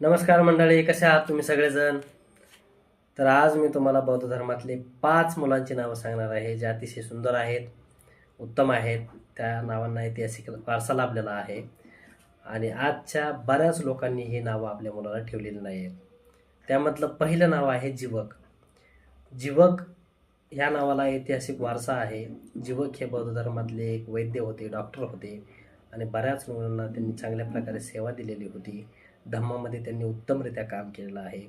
नमस्कार मंडळी कसे आहात तुम्ही सगळेजण? तर आज मी तुम्हाला बौद्ध धर्मातले पाच मुलांची नावं सांगणार आहे जे अतिशय सुंदर आहेत उत्तम आहेत. त्या नावांना ऐतिहासिक वारसा लाभलेला आहे. आणि आजच्या बऱ्याच लोकांनी ही नावं आपल्या मुलाला ठेवलेली नाही आहेत त्यामधलं पहिलं नाव आहे जीवक. जीवक ह्या नावाला ऐतिहासिक वारसा आहे. जीवक हे बौद्ध धर्मातले एक वैद्य होते डॉक्टर होते. आणि बऱ्याच मुलांना त्यांनी चांगल्या प्रकारे सेवा दिलेली होती. धम्मामध्ये त्यांनी उत्तमरित्या काम केलेलं आहे.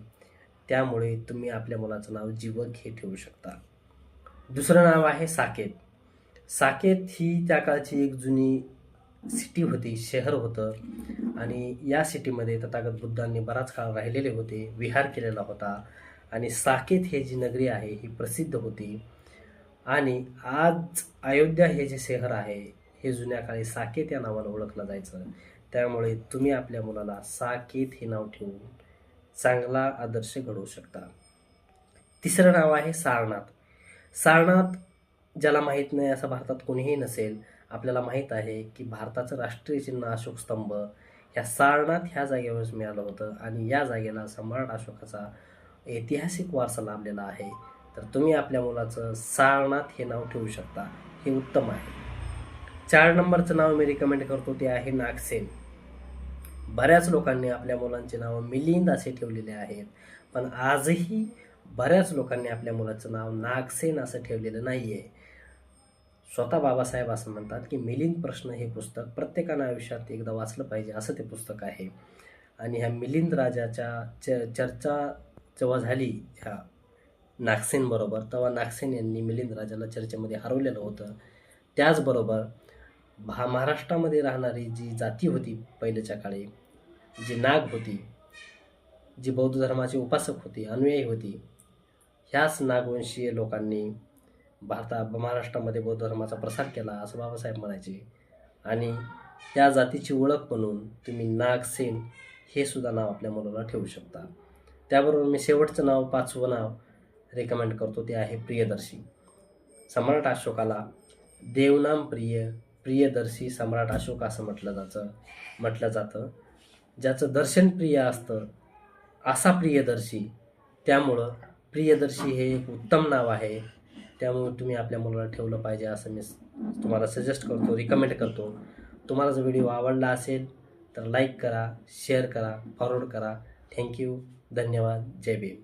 त्यामुळे तुम्ही आपल्या मुलाचं नाव जीवक हे ठेवू शकता. दुसरं नाव आहे साकेत. साकेत ही त्या काळची एक जुनी सिटी होती शहर होतं. आणि या सिटीमध्ये तथागत बुद्धांनी बराच काळ राहिलेले होते विहार केलेला होता. आणि साकेत हे जी नगरी आहे ही प्रसिद्ध होती. आणि आज अयोध्या हे जे शहर आहे हे जुन्या काळी साकेत या नावानं ओळखलं जायचं. त्यामुळे तुम्ही आपल्या मुलाला साकेत हे नाव ठेवून चांगला आदर्श घडवू शकता. तिसरं नाव आहे सारनाथ. सारनाथ ज्याला माहीत नाही असं भारतात कोणीही नसेल आपल्याला माहीत आहे की भारताचं राष्ट्रीय चिन्ह अशोक स्तंभ. ह्या सारनाथ ह्या जागेवरच मिळालं होतं आणि या जागेला सम्राट अशोकाचा ऐतिहासिक वारसा लाभलेला आहे. तर तुम्ही आपल्या मुलाचं सारनाथ हे नाव ठेवू शकता. हे उत्तम आहे. चार नंबरचं नाव मी रिकमेंड करतो ते आहे नागसेन. बऱ्याच लोकांनी आपल्या मुलांचे नावं मिलिंद असे ठेवलेले आहेत. पण आजही बऱ्याच लोकांनी आपल्या मुलाचं नाव नागसेन असं ठेवलेलं नाही आहे स्वतः बाबासाहेब असं म्हणतात की मिलिंद प्रश्न हे पुस्तक प्रत्येकानं आयुष्यात एकदा वाचलं पाहिजे असं ते पुस्तक आहे. आणि ह्या मिलिंद राजाच्या च चर्चा जेव्हा झाली ह्या नागसेनबरोबर तेव्हा नागसेन यांनी मिलिंद राजाला चर्चेमध्ये हरवलेलं होतं. त्याचबरोबर भा महाराष्ट्रामध्ये राहणारी जी जाती होती पहिल्याच्या काळी जी नाग होती जी बौद्ध धर्माची उपासक होती अनुयायी होती ह्याच नागवंशीय लोकांनी भारता महाराष्ट्रामध्ये बौद्ध धर्माचा प्रसार केला असं बाबासाहेब म्हणायचे. आणि त्या जातीची ओळख म्हणून तुम्ही नागसेन हे सुद्धा नाव आपल्या मुलाला ठेवू शकता. त्याबरोबर मी शेवटचं नाव पाचवं नाव रेकमेंड करतो ते आहे प्रियदर्शी. सम्राट अशोकाला देवनाम प्रिय प्रियदर्शी सम्राट अशोक असं म्हटलं जातं म्हटलं जातं. ज्याचं दर्शन प्रिय असतं असा प्रियदर्शी. त्यामुळं प्रियदर्शी हे एक उत्तम नाव आहे. त्यामुळे तुम्ही आपल्या मुलाला ठेवलं पाहिजे असं मी तुम्हाला सजेस्ट करतो रिकमेंड करतो. तुम्हाला जर व्हिडिओ आवडला असेल तर लाईक करा शेअर करा फॉरवर्ड करा. थँक्यू धन्यवाद. जय भीम.